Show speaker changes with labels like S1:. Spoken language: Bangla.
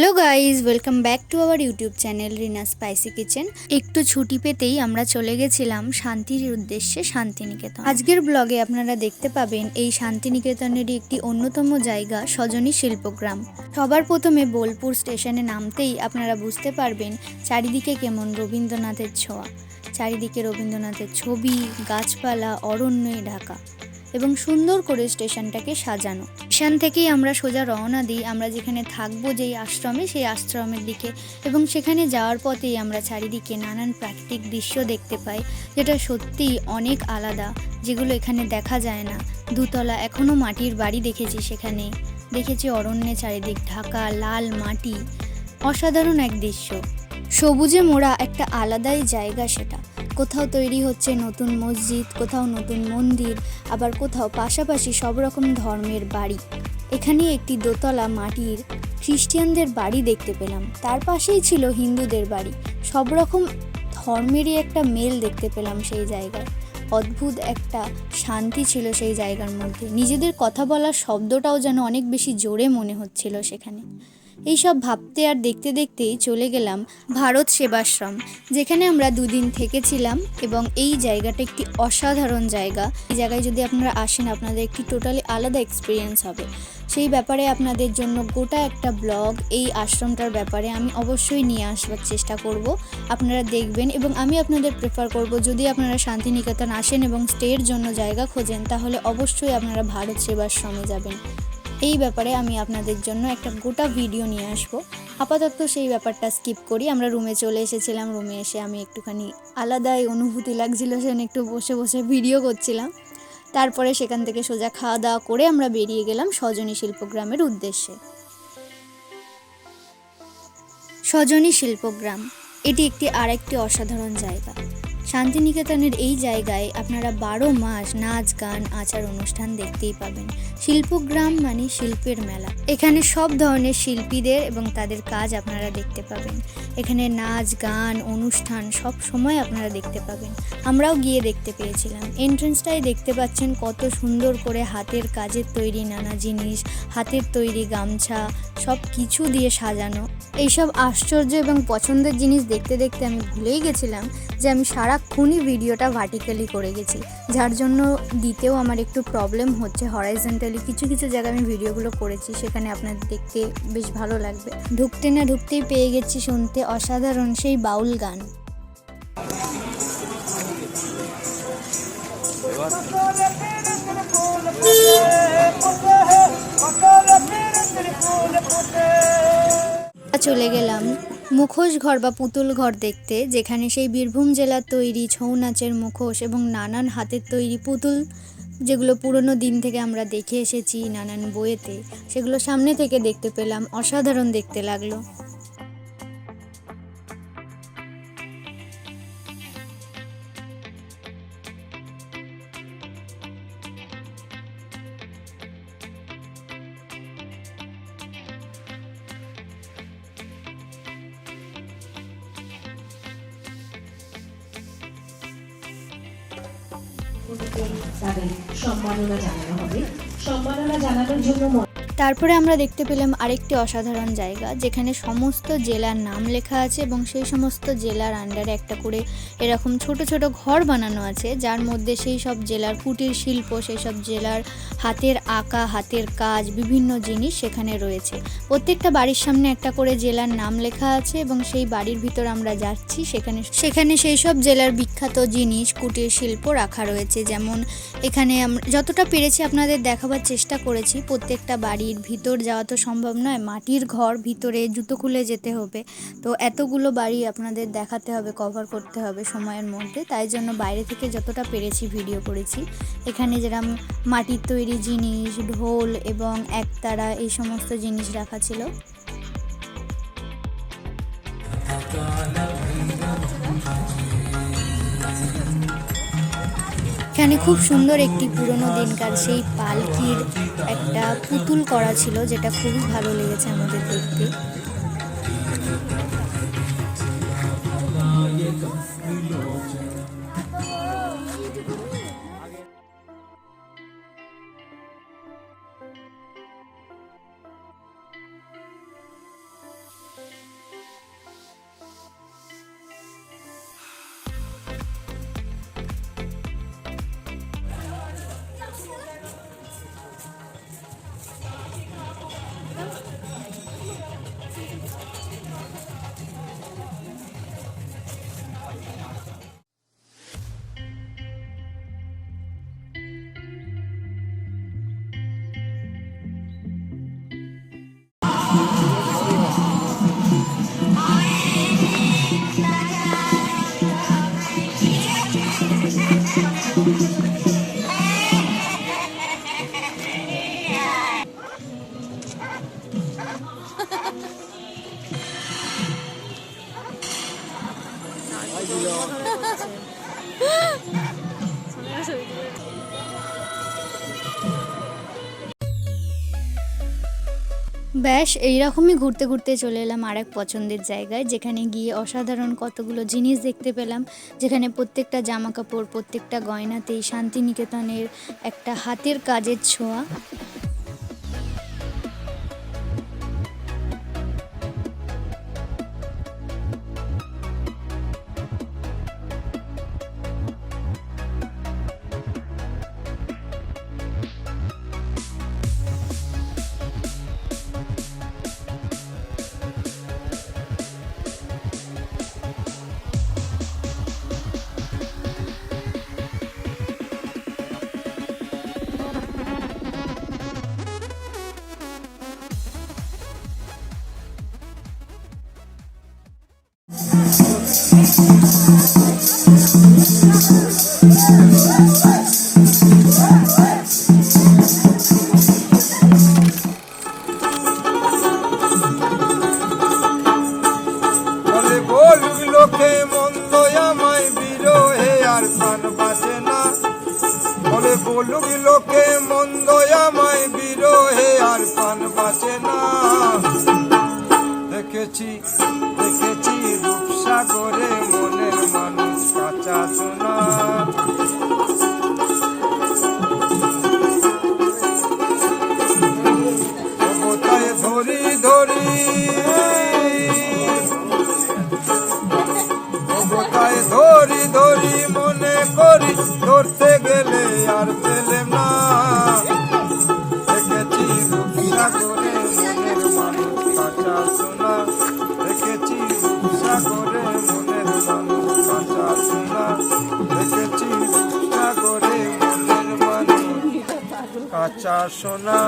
S1: Hello guys welcome back to our YouTube channel Rina spicy kitchen. একটু ছুটি পেতেই আমরা চলে গেছিলাম শান্তির উদ্দেশ্যে শান্তিনিকেতন। আজকের ব্লগে আপনারা দেখতে পাবেন এই শান্তিনিকেতনেরই একটি অন্যতম জায়গা, সজনী শিল্পগ্রাম। সবার প্রথমে বোলপুর স্টেশনে নামতেই আপনারা বুঝতে পারবেন চারিদিকে কেমন রবীন্দ্রনাথের ছোঁয়া। চারিদিকে রবীন্দ্রনাথের ছবি, গাছপালা অরণ্যে ঢাকা। এবং সুন্দর করে স্টেশনটাকে সাজানো। স্টেশন থেকেই আমরা সোজা রওনা দিই, আমরা যেখানে থাকব যেই আশ্রমে, সেই আশ্রমের দিকে। এবং সেখানে যাওয়ার পথেই আমরা চারিদিকে নানান প্রাকৃতিক দৃশ্য দেখতে পাই, যেটা সত্যিই অনেক আলাদা, যেগুলো এখানে দেখা যায় না। দুতলা এখনও মাটির বাড়ি দেখেছি সেখানে। দেখেছি অরণ্যে চারিদিক ঢাকা, লাল মাটি। অসাধারণ এক দৃশ্য। সবুজে মোড়া একটা আলাদাই জায়গা সেটা। কোথাও তৈরি হচ্ছে নতুন মসজিদ, কোথাও নতুন মন্দির, আবার কোথাও পাশাপাশি সব রকম ধর্মের বাড়ি। এখানে একটি দোতলা মাটির খ্রিস্টানদের বাড়ি দেখতে পেলাম। তার পাশেই ছিল হিন্দুদের বাড়ি। সব রকম ধর্মেরই একটা মেল দেখতে পেলাম সেই জায়গায়। অদ্ভুত একটা শান্তি ছিল সেই জায়গার মধ্যে। নিজেদের কথা বলার শব্দটাও যেন অনেক বেশি জোরে মনে হচ্ছিল সেখানে। এইসব ভাবতে আর দেখতে দেখতেই চলে গেলাম ভারত সেবাশ্রম, যেখানে আমরা দুদিন থেকেছিলাম এবং এই জায়গাটা একটি অসাধারণ জায়গা। এই জায়গায় যদি আপনারা আসেন, আপনাদের একটি টোটালি আলাদা এক্সপিরিয়েন্স হবে। সেই ব্যাপারে আপনাদের জন্য গোটা একটা ব্লগ এই আশ্রমটার ব্যাপারে আমি অবশ্যই নিয়ে আসবার চেষ্টা করব। আপনারা দেখবেন এবং আমি আপনাদের প্রেফার করব। যদি আপনারা শান্তিনিকেতন আসেন এবং স্টের জন্য জায়গা খোঁজেন, তাহলে অবশ্যই আপনারা ভারত সেবাশ্রমে যাবেন। এই ব্যাপারে আমি আপনাদের জন্য একটা গোটা ভিডিও নিয়ে আসব। আপাতত সেই ব্যাপারটা স্কিপ করি। আমরা রুমে চলে এসেছিলাম। রুমে এসে আমি একটুখানি আলাদাই অনুভূতি লাগছিল সেখানে একটু বসে বসে ভিডিও করছিলাম। তারপরে সেখান থেকে সোজা খাওয়া দাওয়া করে আমরা বেরিয়ে গেলাম সজনী শিল্পগ্রামের উদ্দেশ্যে। সজনী শিল্পগ্রাম এটি একটি আরেকটি অসাধারণ জায়গা। শান্তিনিকেতনের এই জায়গায় আপনারা বারো মাস নাচ, গান, আচার, অনুষ্ঠান দেখতেই পাবেন। শিল্পগ্রাম মানে শিল্পের মেলা। এখানে সব ধরনের শিল্পীদের এবং তাদের কাজ আপনারা দেখতে পাবেন। এখানে নাচ, গান, অনুষ্ঠান সব সময় আপনারা দেখতে পাবেন। আমরাও গিয়ে দেখতে পেয়েছিলাম। এন্ট্রেন্সটাই দেখতে পাচ্ছেন কত সুন্দর করে হাতের কাজের তৈরি নানা জিনিস, হাতের তৈরি গামছা, সব কিছু দিয়ে সাজানো। এইসব আশ্চর্য এবং পছন্দের জিনিস দেখতে দেখতে আমি ভুলেই গেছিলাম যে আমি সারাক্ষণই ভিডিওটা ভার্টিক্যালি করে গেছি। যার জন্য দিতেও আমার একটু প্রবলেম হচ্ছে। হরাইজেন্টালি কিছু কিছু জায়গায় আমি ভিডিওগুলো করেছি। সেখানে আপনাদের দেখতে বেশ ভালো লাগবে। ঢুকতে না ঢুকতেই পেয়ে গেছি শুনতে অসাধারণ সেই বাউল গান। চলে গেলাম। মুখোশ ঘর বা পুতুল ঘর দেখতে, যেখানে সেই বীরভূম জেলার তৈরি ছৌ নাচের মুখোশ এবং নানান হাতের তৈরি পুতুল, যেগুলো পুরনো দিন থেকে আমরা দেখে এসেছি নানান বইয়েতে, সেগুলো সামনে থেকে দেখতে পেলাম, অসাধারণ দেখতে লাগল।
S2: তাদের সম্মাননা জানানো হবে। সম্মাননা জানানোর জন্য
S1: তারপরে আমরা দেখতে পেলাম আরেকটি অসাধারণ জায়গা, যেখানে সমস্ত জেলার নাম লেখা আছে এবং সেই সমস্ত জেলার আন্ডারে একটা করে এরকম ছোট ছোট ঘর বানানো আছে, যার মধ্যে সেই সব জেলার কুটির শিল্প, সেই সব জেলার হাতের আঁকা, হাতের কাজ, বিভিন্ন জিনিস সেখানে রয়েছে। প্রত্যেকটা বাড়ির সামনে একটা করে জেলার নাম লেখা আছে এবং সেই বাড়ির ভিতর আমরা যাচ্ছি, সেখানে সেখানে সেই সব জেলার বিখ্যাত জিনিস, কুটির শিল্প রাখা রয়েছে। যেমন এখানে আমরা যতটা পেরেছি আপনাদের দেখাবার চেষ্টা করেছি, প্রত্যেকটা বাড়ির ভিতর যাওয়া তো সম্ভব নয়, মাটির ঘর ভিতরে জুতো খুলে যেতে হবে। তো এতগুলো বাড়ি আপনাদের দেখাতে হবে কভার করতে হবে সময়ের মধ্যে। তাই জন্য বাইরে থেকে যতটা পেরেছি ভিডিও করেছি। এখানে যেরকম মাটির তৈরি জিনিস, ঢোল এবং একতারা এই সমস্ত জিনিস রাখা ছিল। এখানে খুব সুন্দর একটি পুরনো দিনকার সেই পালকির একটা পুতুল করা ছিল, যেটা খুবই ভালো লেগেছে আমাদের দেখতে। ব্যাস, এইরকমই ঘুরতে ঘুরতে চলে এলাম আর এক পছন্দের জায়গায়, যেখানে গিয়ে অসাধারণ কতগুলো জিনিস দেখতে পেলাম, যেখানে প্রত্যেকটা জামা কাপড় প্রত্যেকটা গয়নাতেই শান্তিনিকেতনের একটা হাতের কাজের ছোঁয়া।
S3: বলুক লোকে মন্দ আমায় বিরহে আর প্রাণ বাঁচে না। বলে কোথায় ধরি ধরি, মনে করি, ধরতে গেলে আর পেলে না। দেখেছি রূপসাগরে মনের মানুষ কাঁচা সোনা, দেখেছি রূপসাগরে মনের মানুষ কাঁচা সোনা, দেখেছি রূপসাগরে মনের মানুষ কাঁচা সোনা।